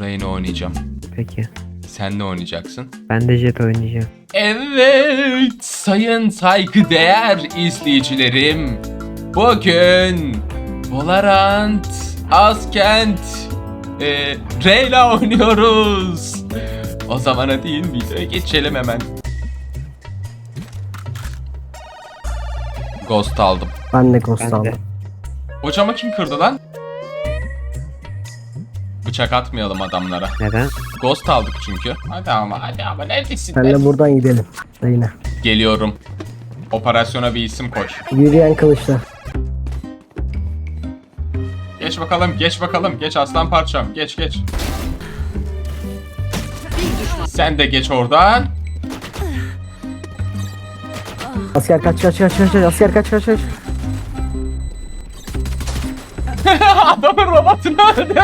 Reyna oynayacağım. Peki. Sen ne oynayacaksın? Ben de jet oynayacağım. Evet sayın saygıdeğer izleyicilerim. Bugün Valorant, Askent, e, Reyna oynuyoruz. O zaman hadi videoya geçelim hemen. Ghost aldım. Ben de ghost Ben de. aldım. O camı kim kırdı lan? Bıçak atmayalım adamlara. Neden? Ghost aldık çünkü. Hadi ama hadi ama neredesin? Senle buradan gidelim. Yine. Geliyorum. Operasyona bir isim koy. Yürüyen kılıçlar. Geç bakalım, geç bakalım. Geç aslan parçam. Geç geç. Sen de geç oradan. Asker kaç kaç kaç kaç kaç. Asker kaç kaç kaç. Adamın robotunu öldü.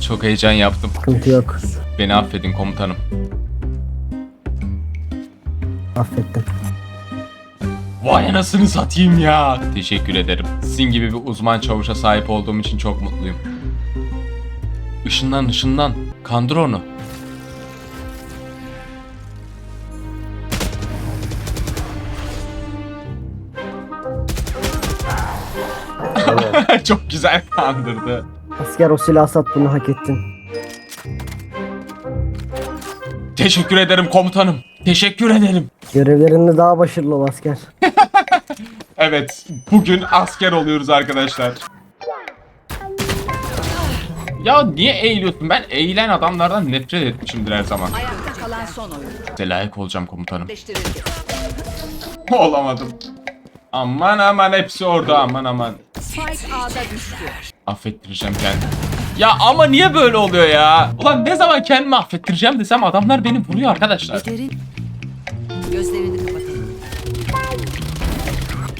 Çok heyecan yaptım. Sıkıntı yok. Beni affedin komutanım. Affettim. Vay anasını satayım ya. Teşekkür ederim. Sizin gibi bir uzman çavuşa sahip olduğum için çok mutluyum. Işından ışından. Kandır onu. çok güzel kandırdı. Asker o silahı sat bunu hak ettin. Teşekkür ederim komutanım. Teşekkür ederim. Görevlerinde daha başarılı ol asker. Evet, bugün asker oluyoruz arkadaşlar. Ya niye eğiliyorsun? Ben eğilen adamlardan nefret etmişimdir her zaman. Ayakta kalan son oyuncu. Layık olacağım komutanım. Olamadım. Aman aman hepsi orada aman aman. Spike A'da düştü. Affettireceğim kendimi. Ya ama niye böyle oluyor ya? Ulan ne zaman kendimi affettireceğim desem adamlar beni vuruyor arkadaşlar. Gözlerini kapatalım.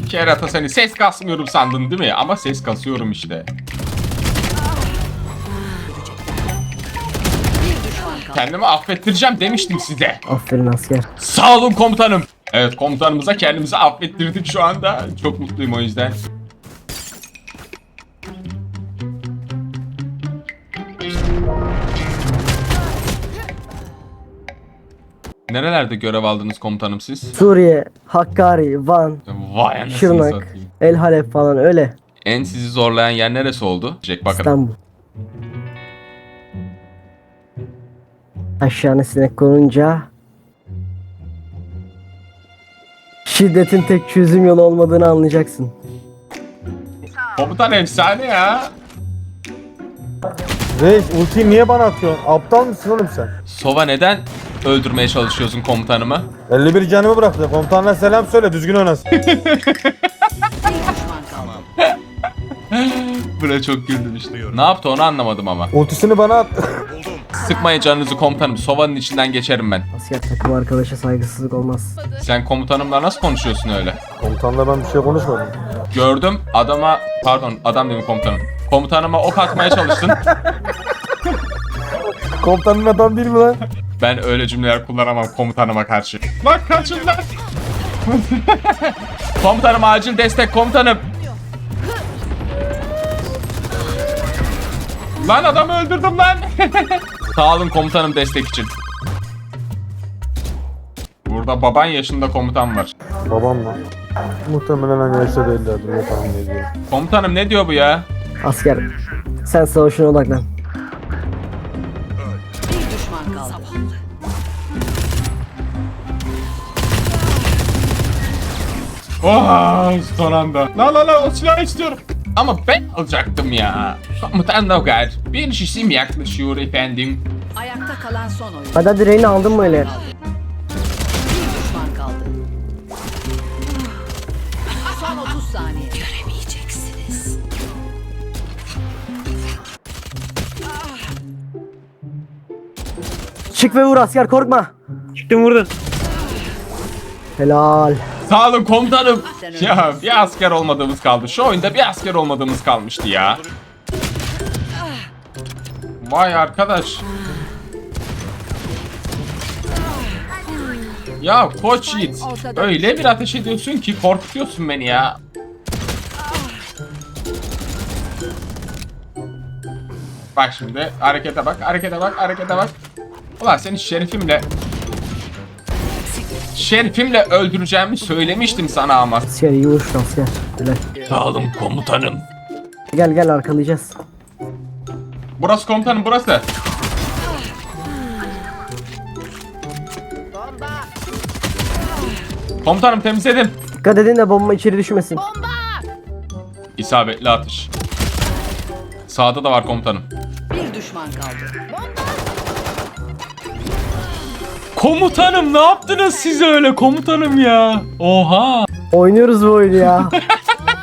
Kerata seni ses kasmıyorum sandın değil mi? Ama ses kasıyorum işte. Bir düşman kaldı. Kendimi affettireceğim demiştim size. Aferin asker. Sağ olun komutanım. Evet komutanımıza kendimizi affettirdik şu anda. Çok mutluyum o yüzden. Nerelerde görev aldınız komutanım siz? Suriye, Hakkari, Van, Vay anasını Şırnak, satayım. El Halep falan öyle. En sizi zorlayan yer neresi oldu? Jack bakın. İstanbul. Aşağına sinek konunca şiddetin tek çözüm yolu olmadığını anlayacaksın. Komutan efsane ya. Reis ultiyi niye bana atıyorsun? Aptal mısın oğlum sen? Sova neden öldürmeye çalışıyorsun komutanımı? 51 canımı bıraktı. Komutanına selam söyle düzgün oynasın. Buna çok güldüm işte. Ne yaptı onu anlamadım ama. Ultisini bana at. Sıkmayın canınızı komutanım. Sova'nın içinden geçerim ben. Asker takım arkadaşa saygısızlık olmaz. Sen komutanımla nasıl konuşuyorsun öyle? Komutanla ben bir şey konuşmadım. Gördüm adama pardon adam dedim komutanım. Komutanıma ok atmaya çalıştın. Komutanın adam değil mi lan? Ben öyle cümleler kullanamam komutanıma karşı. Lan kaçın lan. komutanım acil destek komutanım. Lan adamı öldürdüm lan. Sağ olun komutanım destek için. Burada baban yaşında komutan var. Babam mı? Muhtemelen hani yaşta değillerdir. Ne tahmin ediyorum. Komutanım ne diyor bu ya? Asker sen savaşına odaklan. Oh, son anda. La la la o silahı istiyorum. Ama ben alacaktım ya. Komutan Logar, bir şişim yaklaşıyor efendim. Ayakta kalan son oyuncu. Hadi hadi Reyna aldın mı öyle? Bir düşman kaldı. Son 30 saniye. Göremeyeceksiniz. Çık ve vur asker korkma. Çıktım vurdun. Helal. Sağ olun komutanım. Ya bir asker olmadığımız kaldı. Şu oyunda bir asker olmadığımız kalmıştı ya. Vay arkadaş. Ya koç Yiğit. Öyle bir ateş ediyorsun ki korkutuyorsun beni ya. Bak şimdi harekete bak, harekete bak, harekete bak. Ulan seni şerifimle... Şerifimle öldüreceğimi söylemiştim sana ama. Asker iyi vuruş asker. Helal. Dağılım komutanım. Gel gel arkalayacağız. Burası komutanım burası. Komutanım temizledim. Dikkat edin de bomba içeri düşmesin. İsabetli atış. Sağda da var komutanım. Bir düşman kaldı. Komutanım ne yaptınız siz öyle komutanım ya? Oha. Oynuyoruz bu oyunu ya.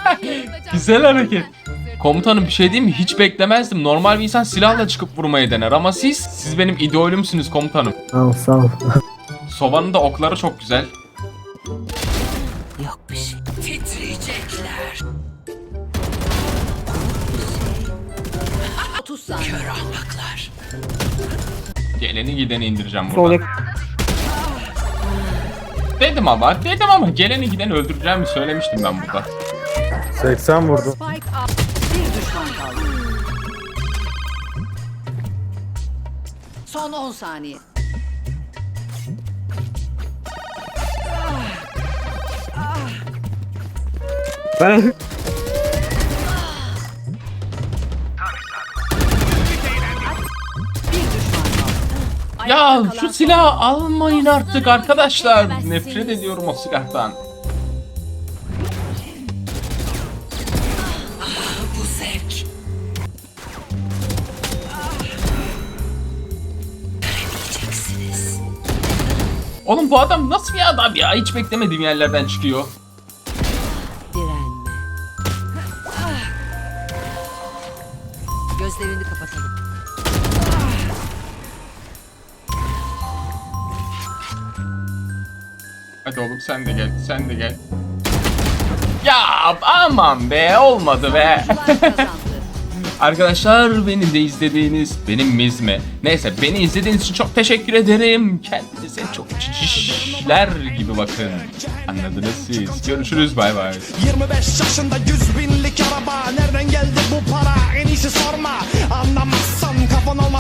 Güzel hareket. Komutanım bir şey diyeyim mi? Hiç beklemezdim. Normal bir insan silahla çıkıp vurmayı dener ama siz, siz benim idolümsünüz komutanım. sağ ol sağ ol. Sobanın da okları çok güzel. Yok bir şey. Titriyecekler. 30 saniye. Kör ahmaklar. Geleni gideni indireceğim Sol burada. yak. Dedim ama, dedim ama geleni gideni öldüreceğimi söylemiştim ben burada. 80 vurdum. Spike up. Bir düşman kaldı. Son 10 saniye. Ben Ya şu silahı almayın artık arkadaşlar. Nefret ediyorum o silahtan. Bu zevk. Göremeyeceksiniz. Oğlum bu adam nasıl bir adam ya? Hiç beklemediğim yerlerden çıkıyor. Hadi oğlum sen de gel, sen de gel. Ya aman be olmadı be. Arkadaşlar beni de izlediğiniz benim mizme. Neyse beni izlediğiniz için çok teşekkür ederim. Kendinize çok çişler gibi bakın. Anladınız siz. Görüşürüz bay bay. 25 yaşında 100 binlik araba Nereden geldi bu para en iyisi sorma Anlamazsan kafan olmaz